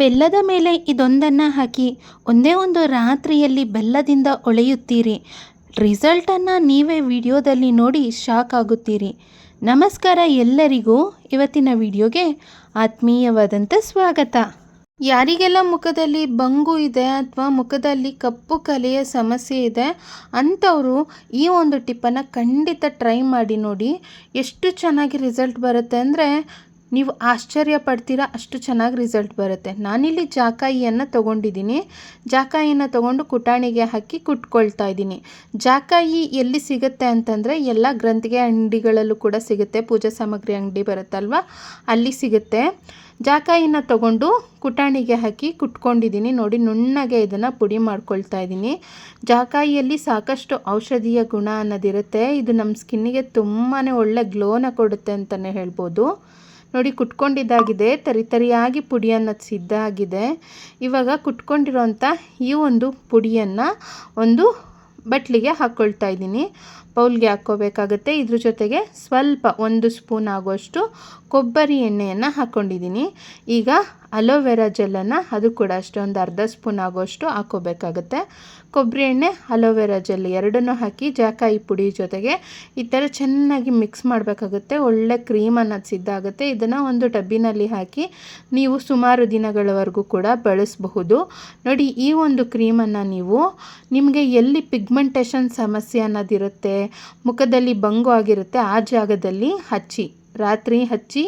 ಬೆಲ್ಲದ ಮೇಲೆ ಇದೊಂದನ್ನು ಹಾಕಿ ಒಂದೇ ಒಂದು ರಾತ್ರಿಯಲ್ಲಿ ಬೆಲ್ಲದಿಂದ ಒಳೆಯುತ್ತೀರಿ. ರಿಸಲ್ಟನ್ನು ನೀವೇ ವಿಡಿಯೋದಲ್ಲಿ ನೋಡಿ ಶಾಕ್ ಆಗುತ್ತೀರಿ. ನಮಸ್ಕಾರ ಎಲ್ಲರಿಗೂ. ಇವತ್ತಿನ ವಿಡಿಯೋಗೆ ಆತ್ಮೀಯವಾದಂಥ ಸ್ವಾಗತ. ಯಾರಿಗೆಲ್ಲ ಮುಖದಲ್ಲಿ ಬಂಗು ಇದೆ ಅಥವಾ ಮುಖದಲ್ಲಿ ಕಪ್ಪು ಕಲೆಯ ಸಮಸ್ಯೆ ಇದೆ ಅಂಥವರು ಈ ಒಂದು ಟಿಪ್ಪನ್ನು ಖಂಡಿತ ಟ್ರೈ ಮಾಡಿ ನೋಡಿ. ಎಷ್ಟು ಚೆನ್ನಾಗಿ ರಿಸಲ್ಟ್ ಬರುತ್ತೆ ಅಂದರೆ ನೀವು ಆಶ್ಚರ್ಯ ಪಡ್ತೀರಾ? ಅಷ್ಟು ಚೆನ್ನಾಗಿ ರಿಸಲ್ಟ್ ಬರುತ್ತೆ. ನಾನಿಲ್ಲಿ ಜಾಕಾಯಿಯನ್ನು ತೊಗೊಂಡಿದ್ದೀನಿ. ಜಾಕಾಯಿಯನ್ನು ತೊಗೊಂಡು ಕುಟಾಣಿಗೆ ಹಾಕಿ ಕುಟ್ಕೊಳ್ತಾ ಇದ್ದೀನಿ. ಜಾಕಾಯಿ ಎಲ್ಲಿ ಸಿಗುತ್ತೆ ಅಂತಂದರೆ ಎಲ್ಲ ಗ್ರಂಥಿಗೆ ಅಂಗಡಿಗಳಲ್ಲೂ ಕೂಡ ಸಿಗುತ್ತೆ. ಪೂಜಾ ಸಾಮಗ್ರಿ ಅಂಗಡಿ ಬರುತ್ತಲ್ವ? ಅಲ್ಲಿ ಸಿಗುತ್ತೆ. ಜಾಕಾಯಿನ ತಗೊಂಡು ಕುಟಾಣಿಗೆ ಹಾಕಿ ಕುಟ್ಕೊಂಡಿದ್ದೀನಿ. ನೋಡಿ, ನುಣ್ಣಗೆ ಇದನ್ನು ಪುಡಿ ಮಾಡ್ಕೊಳ್ತಾ ಇದ್ದೀನಿ. ಜಾಕಾಯಿಯಲ್ಲಿ ಸಾಕಷ್ಟು ಔಷಧೀಯ ಗುಣ ಅನ್ನೋದಿರುತ್ತೆ. ಇದು ನಮ್ಮ ಸ್ಕಿನ್ನಿಗೆ ತುಂಬಾ ಒಳ್ಳೆ ಗ್ಲೋನ ಕೊಡುತ್ತೆ ಅಂತಲೇ ಹೇಳ್ಬೋದು. ನೋಡಿ ಕುಟ್ಕೊಂಡಿದ್ದಾಗಿದೆ, ತರಿ ತರಿಯಾಗಿ ಪುಡಿ ಅನ್ನೋದು ಸಿದ್ಧ ಆಗಿದೆ ಇವಾಗ ಕುಟ್ಕೊಂಡಿರೋಂಥ ಈ ಒಂದು ಪುಡಿಯನ್ನು ಒಂದು ಬಟ್ಲಿಗೆ ಹಾಕ್ಕೊಳ್ತಾ ಇದ್ದೀನಿ. ಬೌಲ್ಗೆ ಹಾಕ್ಕೋಬೇಕಾಗತ್ತೆ. ಇದ್ರ ಜೊತೆಗೆ ಸ್ವಲ್ಪ ಒಂದು ಸ್ಪೂನ್ ಆಗುವಷ್ಟು ಕೊಬ್ಬರಿ ಎಣ್ಣೆಯನ್ನು ಹಾಕ್ಕೊಂಡಿದ್ದೀನಿ ಈಗ ಅಲೋವೆರಾ ಜೆಲ್ಲನ್ನು ಅದು ಕೂಡ ಅಷ್ಟೇ ಅರ್ಧ ಸ್ಪೂನ್ ಆಗೋಷ್ಟು ಹಾಕೋಬೇಕಾಗುತ್ತೆ. ಕೊಬ್ಬರಿ ಎಣ್ಣೆ, ಅಲೋವೆರಾ ಜೆಲ್ ಎರಡನ್ನೂ ಹಾಕಿ ಜಾಕಾಯಿ ಪುಡಿ ಜೊತೆಗೆ ಈ ಥರ ಚೆನ್ನಾಗಿ ಮಿಕ್ಸ್ ಮಾಡಬೇಕಾಗುತ್ತೆ. ಒಳ್ಳೆ ಕ್ರೀಮ್ ಅನ್ನೋದು ಸಿದ್ಧ ಆಗುತ್ತೆ. ಇದನ್ನು ಒಂದು ಡಬ್ಬಿನಲ್ಲಿ ಹಾಕಿ ನೀವು ಸುಮಾರು ದಿನಗಳವರೆಗೂ ಕೂಡ ಬಳಸಬಹುದು. ನೋಡಿ, ಈ ಒಂದು ಕ್ರೀಮನ್ನು ನೀವು ನಿಮಗೆ ಎಲ್ಲಿ ಪಿಗ್ಮೆಂಟೇಷನ್ ಸಮಸ್ಯೆ ಅನ್ನೋದಿರುತ್ತೆ ಮುಖದಲ್ಲಿ ಬಂಗು ಆಗಿರುತ್ತೆ, ಆ ಜಾಗದಲ್ಲಿ ಹಚ್ಚಿ, ರಾತ್ರಿ ಹಚ್ಚಿ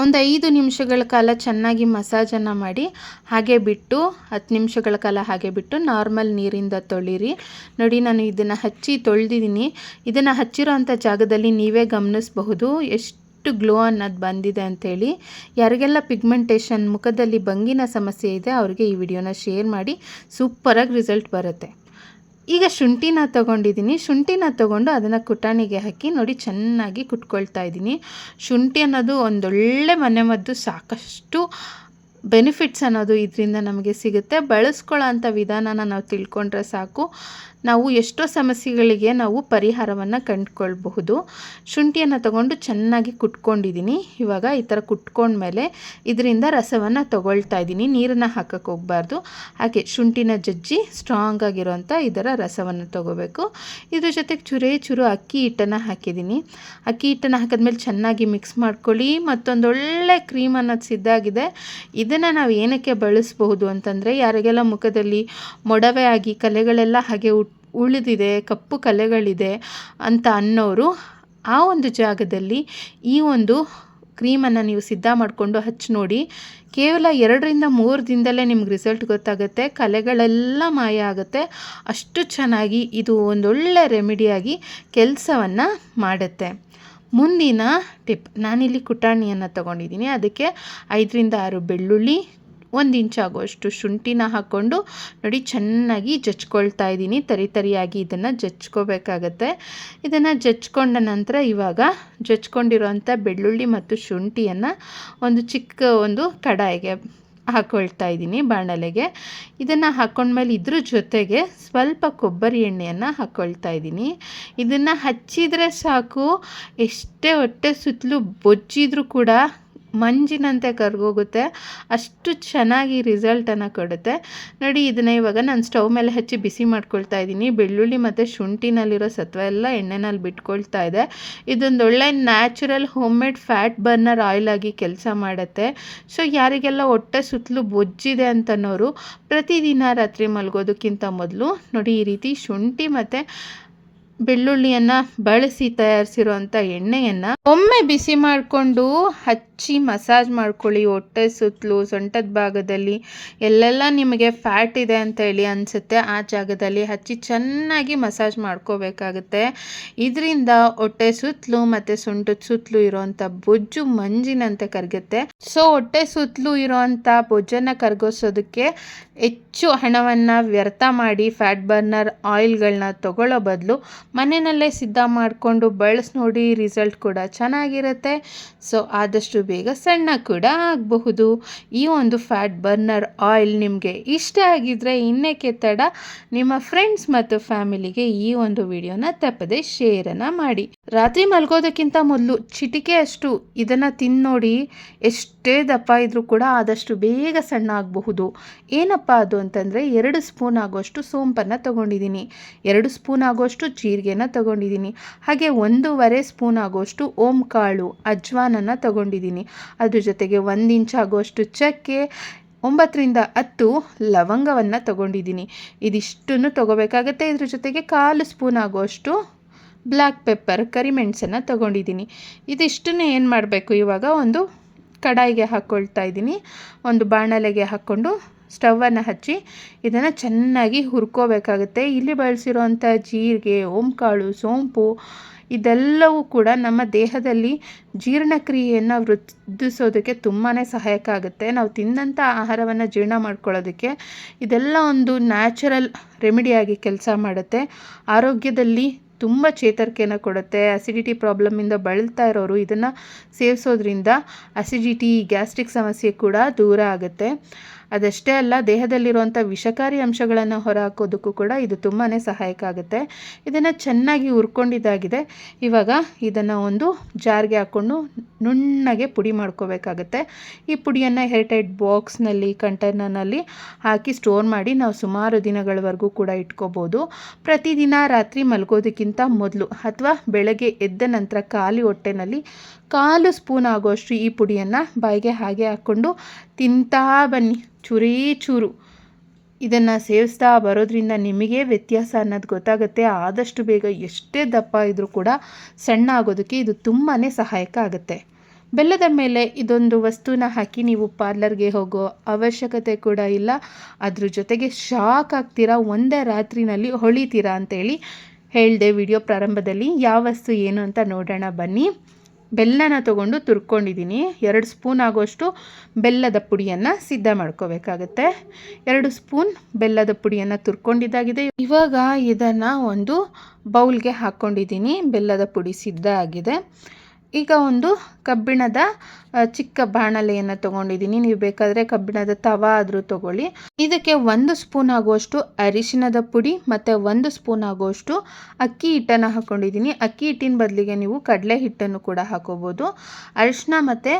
ಒಂದು ಐದು ನಿಮಿಷಗಳ ಕಾಲ ಚೆನ್ನಾಗಿ ಮಸಾಜನ್ನು ಮಾಡಿ, ಹಾಗೆ ಬಿಟ್ಟು, ಹತ್ತು ನಿಮಿಷಗಳ ಕಾಲ ಹಾಗೆ ಬಿಟ್ಟು ನಾರ್ಮಲ್ ನೀರಿಂದ ತೊಳಿರಿ. ನೋಡಿ, ನಾನು ಇದನ್ನು ಹಚ್ಚಿ ತೊಳೆದಿದ್ದೀನಿ. ಇದನ್ನು ಹಚ್ಚಿರೋ ಅಂಥ ಜಾಗದಲ್ಲಿ ನೀವೇ ಗಮನಿಸಬಹುದು. ಎಷ್ಟು ಗ್ಲೋ ಅನ್ನೋದು ಬಂದಿದೆ ಅಂಥೇಳಿ ಯಾರಿಗೆಲ್ಲ ಪಿಗ್ಮೆಂಟೇಷನ್ ಮುಖದಲ್ಲಿ ಬಂಗಿನ ಸಮಸ್ಯೆ ಇದೆ, ಅವರಿಗೆ ಈ ವಿಡಿಯೋನ ಶೇರ್ ಮಾಡಿ, ಸೂಪರಾಗಿ ರಿಸಲ್ಟ್ ಬರುತ್ತೆ. ಈಗ ಶುಂಠಿನ ತೊಗೊಂಡಿದ್ದೀನಿ. ಶುಂಠಿನ ತೊಗೊಂಡು ಅದನ್ನು ಕುಟಾಣಿಗೆ ಹಾಕಿ ನೋಡಿ ಚೆನ್ನಾಗಿ ಕುಟ್ಕೊಳ್ತಾ ಇದ್ದೀನಿ. ಶುಂಠಿ ಅನ್ನೋದು ಒಂದೊಳ್ಳೆ ಮನೆಮದ್ದು ಸಾಕಷ್ಟು ಬೆನಿಫಿಟ್ಸ್ ಅನ್ನೋದು ಇದರಿಂದ ನಮಗೆ ಸಿಗುತ್ತೆ. ಬಳಸ್ಕೊಳ್ಳೋ ಅಂಥ ವಿಧಾನನ ನಾವು ತಿಳ್ಕೊಂಡ್ರೆ ಸಾಕು. ನಾವು ಎಷ್ಟೋ ಸಮಸ್ಯೆಗಳಿಗೆ ನಾವು ಪರಿಹಾರವನ್ನು ಕಂಡುಕೊಳ್ಬಹುದು. ಶುಂಠಿಯನ್ನು ತಗೊಂಡು ಚೆನ್ನಾಗಿ ಕುಟ್ಕೊಂಡಿದ್ದೀನಿ ಇವಾಗ ಈ ಥರ ಕುಟ್ಕೊಂಡ್ಮೇಲೆ ಇದರಿಂದ ರಸವನ್ನು ತಗೊಳ್ತಾ ಇದ್ದೀನಿ ನೀರನ್ನು ಹಾಕಕ್ಕೆ ಹೋಗಬಾರ್ದು. ಹಾಗೆ ಶುಂಠಿನ ಜಜ್ಜಿ ಸ್ಟ್ರಾಂಗ್ ಆಗಿರೋಂಥ ಇದರ ರಸವನ್ನು ತಗೋಬೇಕು. ಇದ್ರ ಜೊತೆಗೆ ಚುರೇ ಚುರು ಅಕ್ಕಿ ಹಿಟ್ಟನ್ನು ಹಾಕಿದ್ದೀನಿ ಅಕ್ಕಿ ಹಿಟ್ಟನ್ನು ಹಾಕಿದ್ಮೇಲೆ ಚೆನ್ನಾಗಿ ಮಿಕ್ಸ್ ಮಾಡ್ಕೊಳ್ಳಿ. ಮತ್ತೊಂದೊಳ್ಳೆ ಕ್ರೀಮ್ ಅನ್ನೋದು ಸಿದ್ಧಾಗಿದೆ ಇದನ್ನು ನಾವು ಏನಕ್ಕೆ ಬಳಸಬಹುದು ಅಂತಂದರೆ, ಯಾರಿಗೆಲ್ಲ ಮುಖದಲ್ಲಿ ಮೊಡವೆ ಆಗಿ, ಕಲೆಗಳೆಲ್ಲ ಹಾಗೆ ಉಳಿದಿದೆ, ಕಪ್ಪು ಕಲೆಗಳಿದೆ ಅಂತ ಅನ್ನೋರು ಆ ಒಂದು ಜಾಗದಲ್ಲಿ ಈ ಒಂದು ಕ್ರೀಮನ್ನು ನೀವು ಸಿದ್ಧ ಮಾಡಿಕೊಂಡು ಹಚ್ಚಿ ನೋಡಿ. ಕೇವಲ ಎರಡರಿಂದ ಮೂರು ದಿನದಲ್ಲೇ ನಿಮ್ಗೆ ರಿಸಲ್ಟ್ ಗೊತ್ತಾಗುತ್ತೆ, ಕಲೆಗಳೆಲ್ಲ ಮಾಯ ಆಗುತ್ತೆ. ಅಷ್ಟು ಚೆನ್ನಾಗಿ ಇದು ಒಂದೊಳ್ಳೆ ರೆಮಿಡಿಯಾಗಿ ಕೆಲಸವನ್ನು ಮಾಡುತ್ತೆ. ಮುಂದಿನ ಟಿಪ್, ನಾನಿಲ್ಲಿ ಕುಟಾಣಿಯನ್ನು ತಗೊಂಡಿದ್ದೀನಿ. ಅದಕ್ಕೆ ಐದರಿಂದ ಆರು ಬೆಳ್ಳುಳ್ಳಿ ಒಂದು ಇಂಚ್ ಆಗುವಷ್ಟು ಶುಂಠಿನ ಹಾಕ್ಕೊಂಡು ನೋಡಿ ಚೆನ್ನಾಗಿ ಜಚ್ಕೊಳ್ತಾ ಇದ್ದೀನಿ. ತರಿ ತರಿಯಾಗಿ ಇದನ್ನು ಜಚ್ಕೋಬೇಕಾಗತ್ತೆ ಇದನ್ನು ಜಚ್ಕೊಂಡ ನಂತರ ಇವಾಗ ಜಚ್ಕೊಂಡಿರೋಂಥ ಬೆಳ್ಳುಳ್ಳಿ ಮತ್ತು ಶುಂಠಿಯನ್ನು ಒಂದು ಚಿಕ್ಕ ಒಂದು ಕಡಾಯಿಗೆ ಹಾಕ್ಕೊಳ್ತಾ ಇದ್ದೀನಿ ಬಾಣಲೆಗೆ. ಇದನ್ನು ಹಾಕ್ಕೊಂಡ್ಮೇಲೆ ಇದ್ರ ಜೊತೆಗೆ ಸ್ವಲ್ಪ ಕೊಬ್ಬರಿ ಎಣ್ಣೆಯನ್ನು ಹಾಕ್ಕೊಳ್ತಾ ಇದ್ದೀನಿ. ಇದನ್ನು ಹಚ್ಚಿದರೆ ಸಾಕು. ಎಷ್ಟೇ ಹೊಟ್ಟೆ ಸುತ್ತಲೂ ಬೊಜ್ಜಿದ್ರೂ ಕೂಡ ಮಂಜಿನಂತೆ ಕರ್ಗೋಗುತ್ತೆ. ಅಷ್ಟು ಚೆನ್ನಾಗಿ ರಿಸಲ್ಟನ್ನು ಕೊಡುತ್ತೆ. ನೋಡಿ, ಇದನ್ನು ಇವಾಗ ನಾನು ಸ್ಟವ್ ಮೇಲೆ ಹಚ್ಚಿ ಬಿಸಿ ಮಾಡ್ಕೊಳ್ತಾ ಇದ್ದೀನಿ. ಬೆಳ್ಳುಳ್ಳಿ ಮತ್ತು ಶುಂಠಿನಲ್ಲಿರೋ ಸತ್ವ ಎಲ್ಲ ಎಣ್ಣೆನಲ್ಲಿ ಬಿಟ್ಕೊಳ್ತಾ ಇದೆ. ಇದೊಂದು ಒಳ್ಳೆ natural home made fat burner oil ಆಗಿ ಕೆಲಸ ಮಾಡುತ್ತೆ. ಸೊ ಯಾರಿಗೆಲ್ಲ ಹೊಟ್ಟೆ ಸುತ್ತಲೂ ಬೊಜ್ಜಿದೆ ಅಂತನೋರು ಪ್ರತಿದಿನ ರಾತ್ರಿ ಮಲಗೋದಕ್ಕಿಂತ ಮೊದಲು ನೋಡಿ ಈ ರೀತಿ ಶುಂಠಿ ಮತ್ತು ಬೆಳ್ಳುಳ್ಳಿಯನ್ನು ಬಳಸಿ ತಯಾರಿಸಿರುವಂಥ ಎಣ್ಣೆಯನ್ನ ಒಮ್ಮೆ ಬಿಸಿ ಮಾಡಿಕೊಂಡು ಹಚ್ಚಿ ಮಸಾಜ್ ಮಾಡ್ಕೊಳ್ಳಿ. ಹೊಟ್ಟೆ ಸುತ್ತಲೂ, ಸೊಂಟದ ಭಾಗದಲ್ಲಿ ಎಲ್ಲೆಲ್ಲ ನಿಮಗೆ ಫ್ಯಾಟ್ ಇದೆ ಅಂತ ಹೇಳಿ ಅನಿಸುತ್ತೆ, ಆ ಜಾಗದಲ್ಲಿ ಹಚ್ಚಿ ಚೆನ್ನಾಗಿ ಮಸಾಜ್ ಮಾಡ್ಕೋಬೇಕಾಗುತ್ತೆ. ಇದರಿಂದ ಹೊಟ್ಟೆ ಸುತ್ತಲೂ ಮತ್ತು ಸೊಂಟದ ಸುತ್ತಲೂ ಇರೋವಂಥ ಬೊಜ್ಜು ಮಂಜಿನಂತೆ ಕರಗುತ್ತೆ. ಸೊ ಹೊಟ್ಟೆ ಸುತ್ತಲೂ ಇರೋವಂಥ ಬೊಜ್ಜನ್ನ ಕರಗಿಸೋದಕ್ಕೆ ಹೆಚ್ಚು ಹಣವನ್ನು ವ್ಯರ್ಥ ಮಾಡಿ ಫ್ಯಾಟ್ ಬರ್ನರ್ ಆಯಿಲ್ಗಳನ್ನ ತಗೊಳ್ಳೋ ಬದಲು ಮನೆಯಲ್ಲೇ ಸಿದ್ಧ ಮಾಡಿಕೊಂಡು ಬಳಸಿ ನೋಡಿ ರಿಸಲ್ಟ್ ಕೂಡ ಚೆನ್ನಾಗಿರುತ್ತೆ. ಸೊ ಆದಷ್ಟು ಬೇಗ ಸಣ್ಣ ಕೂಡ ಆಗಬಹುದು. ಈ ಒಂದು ಫ್ಯಾಟ್ ಬರ್ನರ್ ಆಯಿಲ್ ನಿಮಗೆ ಇಷ್ಟ ಆಗಿದ್ದರೆ ಇನ್ನೇಕೆ ತಡ ನಿಮ್ಮ ಫ್ರೆಂಡ್ಸ್ ಮತ್ತು ಫ್ಯಾಮಿಲಿಗೆ ಈ ಒಂದು ವಿಡಿಯೋನ ತಪ್ಪದೆ ಶೇರನ್ನು ಮಾಡಿ. ರಾತ್ರಿ ಮಲ್ಗೋದಕ್ಕಿಂತ ಮೊದಲು ಚಿಟಿಕೆ ಅಷ್ಟು. ಇದನ್ನು ತಿನ್ನೋಡಿ ನೋಡಿ ಎಷ್ಟೇ ದಪ್ಪ ಇದ್ರೂ ಕೂಡ ಆದಷ್ಟು ಬೇಗ ಸಣ್ಣ ಆಗಬಹುದು. ಏನಪ್ಪ ಅದು ಅಂತಂದರೆ ಎರಡು ಸ್ಪೂನ್ ಆಗೋಷ್ಟು ಸೋಂಪನ್ನು ತಗೊಂಡಿದ್ದೀನಿ. ಎರಡು ಸ್ಪೂನ್ ಆಗೋಷ್ಟು ಜೀರಿಗೆನ ತಗೊಂಡಿದ್ದೀನಿ. ಹಾಗೆ ಒಂದೂವರೆ ಸ್ಪೂನ್ ಆಗೋಷ್ಟು ಓಂ ಕಾಳು ಅಜ್ವಾನನ್ನು ತಗೊಂಡಿದ್ದೀನಿ. ಅದ್ರ ಜೊತೆಗೆ ಒಂದು ಇಂಚ್ ಆಗೋಷ್ಟು ಚಕ್ಕೆ, ಒಂಬತ್ತರಿಂದ ಹತ್ತು ಲವಂಗವನ್ನು ತಗೊಂಡಿದ್ದೀನಿ. ಇದಿಷ್ಟನ್ನು ತಗೋಬೇಕಾಗತ್ತೆ. ಇದ್ರ ಜೊತೆಗೆ ಕಾಲು ಸ್ಪೂನ್ ಆಗೋಷ್ಟು ಬ್ಲ್ಯಾಕ್ ಪೆಪ್ಪರ್, ಕರಿಮೆಣಸನ್ನು ತಗೊಂಡಿದ್ದೀನಿ. ಇದಿಷ್ಟನ್ನು ಏನು ಮಾಡಬೇಕು? ಇವಾಗ ಒಂದು ಕಡಾಯಿಗೆ ಹಾಕ್ಕೊಳ್ತಾ ಇದ್ದೀನಿ. ಒಂದು ಬಾಣಲೆಗೆ ಹಾಕ್ಕೊಂಡು ಸ್ಟವನ್ನು ಹಚ್ಚಿ ಇದನ್ನು ಚೆನ್ನಾಗಿ ಹುರ್ಕೋಬೇಕಾಗುತ್ತೆ. ಇಲ್ಲಿ ಬಳಸಿರೋವಂಥ ಜೀರಿಗೆ, ಓಂಕಾಳು, ಸೋಂಪು ಇದೆಲ್ಲವೂ ಕೂಡ ನಮ್ಮ ದೇಹದಲ್ಲಿ ಜೀರ್ಣಕ್ರಿಯೆಯನ್ನು ವೃದ್ಧಿಸೋದಕ್ಕೆ ತುಂಬಾ ಸಹಾಯಕ ಆಗುತ್ತೆ. ನಾವು ತಿಂದಂಥ ಆಹಾರವನ್ನು ಜೀರ್ಣ ಮಾಡ್ಕೊಳ್ಳೋದಕ್ಕೆ ಇದೆಲ್ಲ ಒಂದು ನ್ಯಾಚುರಲ್ ರೆಮಿಡಿಯಾಗಿ ಕೆಲಸ ಮಾಡುತ್ತೆ. ಆರೋಗ್ಯದಲ್ಲಿ ತುಂಬ ಚೇತರಿಕೆಯನ್ನು ಕೊಡುತ್ತೆ ಅಸಿಡಿಟಿ ಪ್ರಾಬ್ಲಮಿಂದ ಬಳಲ್ತಾ ಇರೋರು ಇದನ್ನು ಸೇವಿಸೋದ್ರಿಂದ ಅಸಿಡಿಟಿ ಗ್ಯಾಸ್ಟ್ರಿಕ್ ಸಮಸ್ಯೆ ಕೂಡ ದೂರ ಆಗುತ್ತೆ. ಅದಷ್ಟೇ ಅಲ್ಲ, ದೇಹದಲ್ಲಿರುವಂಥ ವಿಷಕಾರಿ ಅಂಶಗಳನ್ನು ಹೊರಹಾಕೋದಕ್ಕೂ ಕೂಡ ಇದು ತುಂಬಾ ಸಹಾಯಕ ಆಗುತ್ತೆ. ಇದನ್ನು ಚೆನ್ನಾಗಿ ಹುರ್ಕೊಂಡಿದ್ದಾಗಿದೆ. ಇವಾಗ ಇದನ್ನು ಒಂದು ಜಾರ್ಗೆ ಹಾಕ್ಕೊಂಡು ನುಣ್ಣಗೆ ಪುಡಿ ಮಾಡ್ಕೋಬೇಕಾಗತ್ತೆ. ಈ ಪುಡಿಯನ್ನು ಹೇರ್ಟೈಟ್ ಬಾಕ್ಸ್ನಲ್ಲಿ, ಕಂಟೈನರ್ನಲ್ಲಿ ಹಾಕಿ ಸ್ಟೋರ್ ಮಾಡಿ ನಾವು ಸುಮಾರು ದಿನಗಳವರೆಗೂ ಕೂಡ ಇಟ್ಕೋಬೋದು. ಪ್ರತಿದಿನ ರಾತ್ರಿ ಮಲಗೋದಕ್ಕಿಂತ ಮೊದಲು, ಅಥವಾ ಬೆಳಗ್ಗೆ ಎದ್ದ ನಂತರ ಖಾಲಿ ಹೊಟ್ಟೆನಲ್ಲಿ ಕಾಲು ಸ್ಪೂನ್ ಆಗೋಷ್ಟು ಈ ಪುಡಿಯನ್ನು ಬಾಯಿಗೆ ಹಾಗೆ ಹಾಕ್ಕೊಂಡು ತಿಂತಾ ಬನ್ನಿ. ಚೂರೇ ಚೂರು. ಇದನ್ನು ಸೇವಿಸ್ತಾ ಬರೋದ್ರಿಂದ ನಿಮಗೆ ವ್ಯತ್ಯಾಸ ಅನ್ನೋದು ಗೊತ್ತಾಗುತ್ತೆ. ಆದಷ್ಟು ಬೇಗ ಎಷ್ಟೇ ದಪ್ಪ ಇದ್ದರೂ ಕೂಡ ಸಣ್ಣ ಆಗೋದಕ್ಕೆ ಇದು ತುಂಬಾ ಸಹಾಯಕ ಆಗುತ್ತೆ. ಬೆಲ್ಲದ ಮೇಲೆ ಇದೊಂದು ವಸ್ತುನ ಹಾಕಿ ನೀವು ಪಾರ್ಲರ್ಗೆ ಹೋಗೋ ಅವಶ್ಯಕತೆ ಕೂಡ ಇಲ್ಲ. ಅದ್ರ ಜೊತೆಗೆ ಶಾಕ್ ಆಗ್ತೀರಾ, ಒಂದೇ ರಾತ್ರಿನಲ್ಲಿ ಹೊಳಿತೀರಾ ಅಂತೇಳಿ ಹೇಳಿದೆ ವಿಡಿಯೋ ಪ್ರಾರಂಭದಲ್ಲಿ ಯಾವ ವಸ್ತು ಏನು ಅಂತ ನೋಡೋಣ ಬನ್ನಿ. ಬೆಲ್ಲನ ತಗೊಂಡು ತುರ್ಕೊಂಡಿದ್ದೀನಿ. ಎರಡು ಸ್ಪೂನ್ ಆಗೋಷ್ಟು ಬೆಲ್ಲದ ಪುಡಿಯನ್ನು ಸಿದ್ಧ ಮಾಡ್ಕೋಬೇಕಾಗತ್ತೆ. ಎರಡು ಸ್ಪೂನ್ ಬೆಲ್ಲದ ಪುಡಿಯನ್ನು ತುರ್ಕೊಂಡಿದ್ದಾಗಿದೆ. ಇವಾಗ ಇದನ್ನು ಒಂದು ಬೌಲ್ಗೆ ಹಾಕ್ಕೊಂಡಿದ್ದೀನಿ ಬೆಲ್ಲದ ಪುಡಿ ಸಿದ್ಧ ಆಗಿದೆ. ಈಗ ಒಂದು ಕಬ್ಬಿಣದ ಚಿಕ್ಕ ಬಾಣಲೆಯನ್ನು ತಗೊಂಡಿದ್ದೀನಿ. ನೀವು ಬೇಕಾದರೆ ಕಬ್ಬಿಣದ ತವ ಆದರೂ ತಗೊಳ್ಳಿ. ಇದಕ್ಕೆ ಒಂದು ಸ್ಪೂನ್ ಆಗುವಷ್ಟು ಅರಿಶಿನದ ಪುಡಿ ಮತ್ತು ಒಂದು ಸ್ಪೂನ್ ಆಗುವಷ್ಟು ಅಕ್ಕಿ ಹಿಟ್ಟನ್ನು ಹಾಕ್ಕೊಂಡಿದ್ದೀನಿ ಅಕ್ಕಿ ಹಿಟ್ಟಿನ ಬದಲಿಗೆ ನೀವು ಕಡಲೆ ಹಿಟ್ಟನ್ನು ಕೂಡ ಹಾಕೋಬೋದು. ಅರಿಶಿನ ಮತ್ತು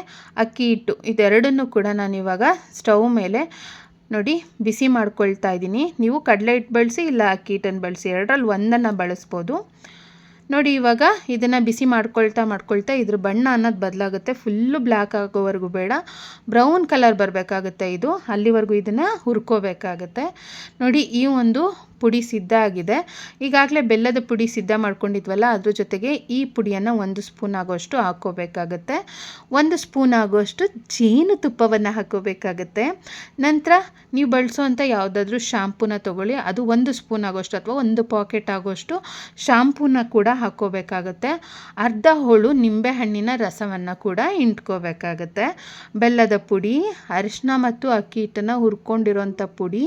ಅಕ್ಕಿ ಹಿಟ್ಟು ಇದೆರಡನ್ನು ಕೂಡ ನಾನು ಇವಾಗ ಸ್ಟವ್ ಮೇಲೆ ನೋಡಿ ಬಿಸಿ ಮಾಡ್ಕೊಳ್ತಾ ಇದ್ದೀನಿ. ನೀವು ಕಡಲೆ ಹಿಟ್ಟು ಬಳಸಿ ಇಲ್ಲ ಅಕ್ಕಿ ಹಿಟ್ಟನ್ನು ಬಳಸಿ, ಎರಡರಲ್ಲಿ ಒಂದನ್ನು ಬಳಸ್ಬೋದು. ನೋಡಿ, ಇವಾಗ ಇದನ್ನು ಬಿಸಿ ಮಾಡ್ಕೊಳ್ತಾ ಮಾಡ್ಕೊಳ್ತಾ ಇದ್ರ ಬಣ್ಣ ಅನ್ನೋದು ಬದಲಾಗುತ್ತೆ. ಫುಲ್ಲು ಬ್ಲ್ಯಾಕ್ ಆಗೋವರೆಗೂ ಬೇಡ. ಬ್ರೌನ್ ಕಲರ್ ಬರಬೇಕಾಗುತ್ತೆ ಇದು. ಅಲ್ಲಿವರೆಗೂ ಇದನ್ನು ಹುರ್ಕೋಬೇಕಾಗತ್ತೆ. ನೋಡಿ, ಈ ಒಂದು ಪುಡಿ ಸಿದ್ಧ ಆಗಿದೆ. ಈಗಾಗಲೇ ಬೆಲ್ಲದ ಪುಡಿ ಸಿದ್ಧ ಮಾಡ್ಕೊಂಡಿದ್ವಲ್ಲ, ಅದ್ರ ಜೊತೆಗೆ ಈ ಪುಡಿಯನ್ನು ಒಂದು ಸ್ಪೂನ್ ಆಗೋಷ್ಟು ಹಾಕ್ಕೋಬೇಕಾಗತ್ತೆ. ಒಂದು ಸ್ಪೂನ್ ಆಗೋಷ್ಟು ಜೇನುತುಪ್ಪವನ್ನು ಹಾಕೋಬೇಕಾಗತ್ತೆ ನಂತರ ನೀವು ಬಳಸೋವಂಥ ಯಾವುದಾದ್ರೂ ಶಾಂಪೂನ ತೊಗೊಳ್ಳಿ. ಅದು ಒಂದು ಸ್ಪೂನ್ ಆಗೋಷ್ಟು ಅಥವಾ ಒಂದು ಪಾಕೆಟ್ ಆಗೋಷ್ಟು ಶಾಂಪೂನ ಕೂಡ ಹಾಕ್ಕೋಬೇಕಾಗತ್ತೆ. ಅರ್ಧ ಹೋಳು ನಿಂಬೆಹಣ್ಣಿನ ರಸವನ್ನು ಕೂಡ ಇಂಟ್ಕೋಬೇಕಾಗತ್ತೆ ಬೆಲ್ಲದ ಪುಡಿ ಅರಿಶಿನ ಮತ್ತು ಅಕ್ಕಿ ಹಿಟ್ಟನ್ನು ಹುರ್ಕೊಂಡಿರೋಂಥ ಪುಡಿ,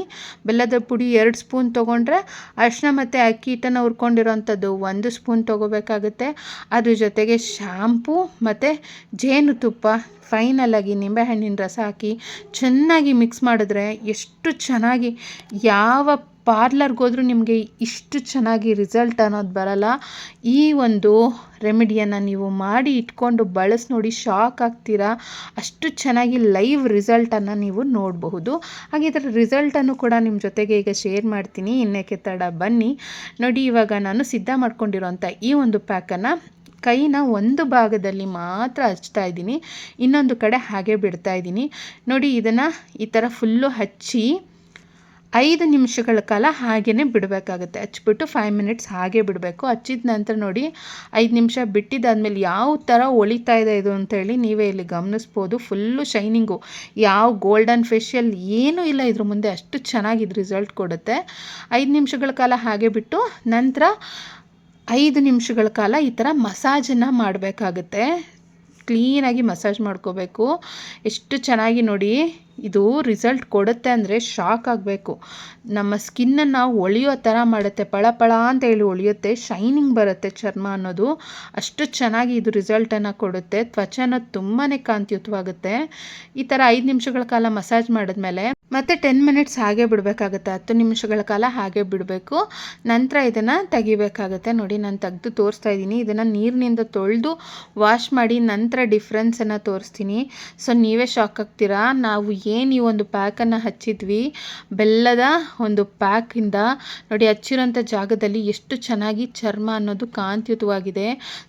ಬೆಲ್ಲದ ಪುಡಿ ಎರಡು ಸ್ಪೂನ್ ತೊಗೊಂಡು ತೊಗೊಂಡ್ರೆ ಅರಿಶಿನ ಮತ್ತು ಅಕ್ಕಿ ಹಿಟ್ಟನ್ನು ಹುರ್ಕೊಂಡಿರೋವಂಥದ್ದು ಒಂದು ಸ್ಪೂನ್ ತೊಗೋಬೇಕಾಗುತ್ತೆ. ಅದ್ರ ಜೊತೆಗೆ ಶಾಂಪೂ ಮತ್ತು ಜೇನುತುಪ್ಪ. ಫೈನಲಾಗಿ ನಿಂಬೆಹಣ್ಣಿನ ರಸ ಹಾಕಿ ಚೆನ್ನಾಗಿ ಮಿಕ್ಸ್ ಮಾಡಿದ್ರೆ ಎಷ್ಟು ಚೆನ್ನಾಗಿ, ಯಾವ ಪಾರ್ಲರ್ಗೆ ಹೋದ್ರೂ ನಿಮಗೆ ಇಷ್ಟು ಚೆನ್ನಾಗಿ ರಿಸಲ್ಟ್ ಅನ್ನೋದು ಬರಲ್ಲ. ಈ ಒಂದು ರೆಮಿಡಿಯನ್ನು ನೀವು ಮಾಡಿ ಇಟ್ಕೊಂಡು ಬಳಸಿ ನೋಡಿ ಶಾಕ್ ಆಗ್ತೀರಾ? ಅಷ್ಟು ಚೆನ್ನಾಗಿ ಲೈವ್ ರಿಸಲ್ಟನ್ನು ನೀವು ನೋಡಬಹುದು. ಹಾಗೆ ಇದರ ರಿಸಲ್ಟನ್ನು ಕೂಡ ನಿಮ್ಮ ಜೊತೆಗೆ ಈಗ ಶೇರ್ ಮಾಡ್ತೀನಿ. ಇನ್ನಕ್ಕೆ ತಡ ಬನ್ನಿ. ನೋಡಿ, ಇವಾಗ ನಾನು ಸಿದ್ಧ ಮಾಡ್ಕೊಂಡಿರೋಂಥ ಈ ಒಂದು ಪ್ಯಾಕನ್ನು ಕೈನ ಒಂದು ಭಾಗದಲ್ಲಿ ಮಾತ್ರ ಹಚ್ತಾ ಇದ್ದೀನಿ. ಇನ್ನೊಂದು ಕಡೆ ಹಾಗೆ ಬಿಡ್ತಾ ಇದ್ದೀನಿ. ನೋಡಿ, ಇದನ್ನು ಈ ಥರ ಫುಲ್ಲು ಹಚ್ಚಿ ಐದು ನಿಮಿಷಗಳ ಕಾಲ ಹಾಗೇ ಬಿಡಬೇಕಾಗುತ್ತೆ. ಹಚ್ಬಿಟ್ಟು ಫೈವ್ ಮಿನಿಟ್ಸ್ ಹಾಗೆ ಬಿಡಬೇಕು. ಹಚ್ಚಿದ ನಂತರ ನೋಡಿ, ಐದು ನಿಮಿಷ ಬಿಟ್ಟಿದ್ದಾದ್ಮೇಲೆ ಯಾವ ಥರ ಒಳಿತಾ ಇದೆ ಇದು ಅಂತೇಳಿ ನೀವೇ ಇಲ್ಲಿ ಗಮನಿಸ್ಬೋದು. ಫುಲ್ಲು ಶೈನಿಂಗು ಯಾವ ಗೋಲ್ಡನ್ ಫೇಶಿಯಲ್ ಏನೂ ಇಲ್ಲ ಇದ್ರ ಮುಂದೆ. ಅಷ್ಟು ಚೆನ್ನಾಗಿ ರಿಸಲ್ಟ್ ಕೊಡುತ್ತೆ. ಐದು ನಿಮಿಷಗಳ ಕಾಲ ಹಾಗೆ ಬಿಟ್ಟು ನಂತರ ಐದು ನಿಮಿಷಗಳ ಕಾಲ ಈ ಥರ ಮಸಾಜನ್ನು ಮಾಡಬೇಕಾಗುತ್ತೆ. ಕ್ಲೀನಾಗಿ ಮಸಾಜ್ ಮಾಡ್ಕೋಬೇಕು. ಎಷ್ಟು ಚೆನ್ನಾಗಿ ನೋಡಿ ಇದು ರಿಸಲ್ಟ್ ಕೊಡುತ್ತೆ ಅಂದರೆ ಶಾಕ್ ಆಗಬೇಕು. ನಮ್ಮ ಸ್ಕಿನ್ನನ್ನು ಹೊಳೆಯೋ ಥರ ಮಾಡುತ್ತೆ, ಪಳ ಪಳ ಅಂತ ಹೇಳಿ ಹೊಳೆಯುತ್ತೆ ಶೈನಿಂಗ್ ಬರುತ್ತೆ ಚರ್ಮ ಅನ್ನೋದು. ಅಷ್ಟು ಚೆನ್ನಾಗಿ ಇದು ರಿಸಲ್ಟನ್ನು ಕೊಡುತ್ತೆ. ತ್ವಚನ ತುಂಬಾ ಕಾಂತಿಯುತವಾಗುತ್ತೆ. ಈ ಥರ ಐದು ನಿಮಿಷಗಳ ಕಾಲ ಮಸಾಜ್ ಮಾಡಿದ್ಮೇಲೆ ಮತ್ತೆ ಟೆನ್ ಮಿನಿಟ್ಸ್ ಹಾಗೆ ಬಿಡಬೇಕಾಗುತ್ತೆ, ಹತ್ತು ನಿಮಿಷಗಳ ಕಾಲ ಹಾಗೆ ಬಿಡಬೇಕು. ನಂತರ ಇದನ್ನು ತೆಗಿಬೇಕಾಗುತ್ತೆ. ನೋಡಿ, ನಾನು ತೆಗೆದು ತೋರಿಸ್ತಾ ಇದ್ದೀನಿ. ಇದನ್ನು ನೀರಿನಿಂದ ತೊಳೆದು ವಾಶ್ ಮಾಡಿ ನಂತರ ಡಿಫ್ರೆನ್ಸನ್ನು ತೋರಿಸ್ತೀನಿ. ಸೊ ನೀವೇ ಶಾಕ್ ಆಗ್ತೀರಾ? ನಾವು ಏನು ಈ ಒಂದು ಪ್ಯಾಕನ್ನು ಹಚ್ಚಿದ್ವಿ? ಬೆಲ್ಲದ ಒಂದು ಪ್ಯಾಕಿಂದ ನೋಡಿ ಹಚ್ಚಿರೋಂಥ ಜಾಗದಲ್ಲಿ ಎಷ್ಟು ಚೆನ್ನಾಗಿ ಚರ್ಮ ಅನ್ನೋದು ಕಾಂತಿಯುತವಾಗಿದೆ.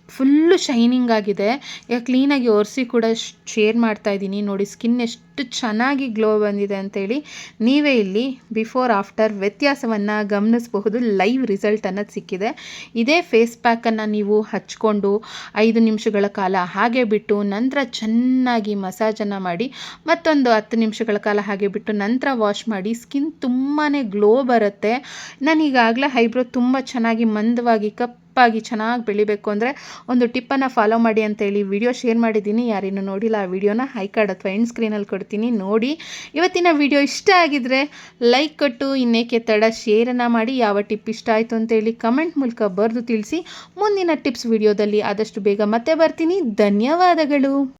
ಫುಲ್ಲು ಶೈನಿಂಗ್ ಆಗಿದೆ. ಈಗ ಕ್ಲೀನಾಗಿ ಒರೆಸಿ ಕೂಡ ಶೇರ್ ಮಾಡ್ತಾ ಇದ್ದೀನಿ. ನೋಡಿ ಸ್ಕಿನ್ ಎಷ್ಟು ಚೆನ್ನಾಗಿ ಗ್ಲೋ ಬಂದಿದೆ ಅಂತೇಳಿ ನೀವೇ ಇಲ್ಲಿ ಬಿಫೋರ್ ಆಫ್ಟರ್ ವ್ಯತ್ಯಾಸವನ್ನು ಗಮನಿಸಬಹುದು. ಲೈವ್ ರಿಸಲ್ಟ್ ಅನ್ನೋದು ಸಿಕ್ಕಿದೆ. ಇದೇ ಫೇಸ್ ಪ್ಯಾಕನ್ನು ನೀವು ಹಚ್ಕೊಂಡು ಐದು ನಿಮಿಷಗಳ ಕಾಲ ಹಾಗೆ ಬಿಟ್ಟು ನಂತರ ಚೆನ್ನಾಗಿ ಮಸಾಜನ್ನು ಮಾಡಿ, ಮತ್ತೊಂದು ಹತ್ತು ನಿಮಿಷಗಳ ಕಾಲ ಹಾಗೆ ಬಿಟ್ಟು ನಂತರ ವಾಶ್ ಮಾಡಿ ಸ್ಕಿನ್ ತುಂಬಾ ಗ್ಲೋ ಬರುತ್ತೆ. ನಾನು ಈಗಾಗಲೇ ಐಬ್ರೋ ತುಂಬ ಚೆನ್ನಾಗಿ ಮಂದವಾಗಿ ಕಪ್ಪಾಗಿ ಚೆನ್ನಾಗಿ ಬೆಳಿಬೇಕು ಅಂದರೆ ಒಂದು ಟಿಪ್ಪನ್ನು ಫಾಲೋ ಮಾಡಿ ಅಂತೇಳಿ ವಿಡಿಯೋ ಶೇರ್ ಮಾಡಿದ್ದೀನಿ. ಯಾರೇನು ನೋಡಿಲ್ಲ ಆ ವಿಡಿಯೋನ ಹೈ ಕಾರ್ಡ್ ಅಥವಾ ಎಂಡ್ ಸ್ಕ್ರೀನಲ್ಲಿ ಕೊಡ್ತೀನಿ. ನೋಡಿ. ಇವತ್ತಿನ ವಿಡಿಯೋ ಇಷ್ಟ ಆಗಿದ್ರೆ ಲೈಕ್ ಕೊಟ್ಟು, ಇನ್ನೇಕೆ ತಡ ಶೇರನ್ನು ಮಾಡಿ. ಯಾವ ಟಿಪ್ ಇಷ್ಟ ಆಯಿತು ಅಂತೇಳಿ ಕಮೆಂಟ್ ಮೂಲಕ ಬರೆದು ತಿಳಿಸಿ. ಮುಂದಿನ ಟಿಪ್ಸ್ ವಿಡಿಯೋದಲ್ಲಿ ಆದಷ್ಟು ಬೇಗ ಮತ್ತೆ ಬರ್ತೀನಿ. ಧನ್ಯವಾದಗಳು.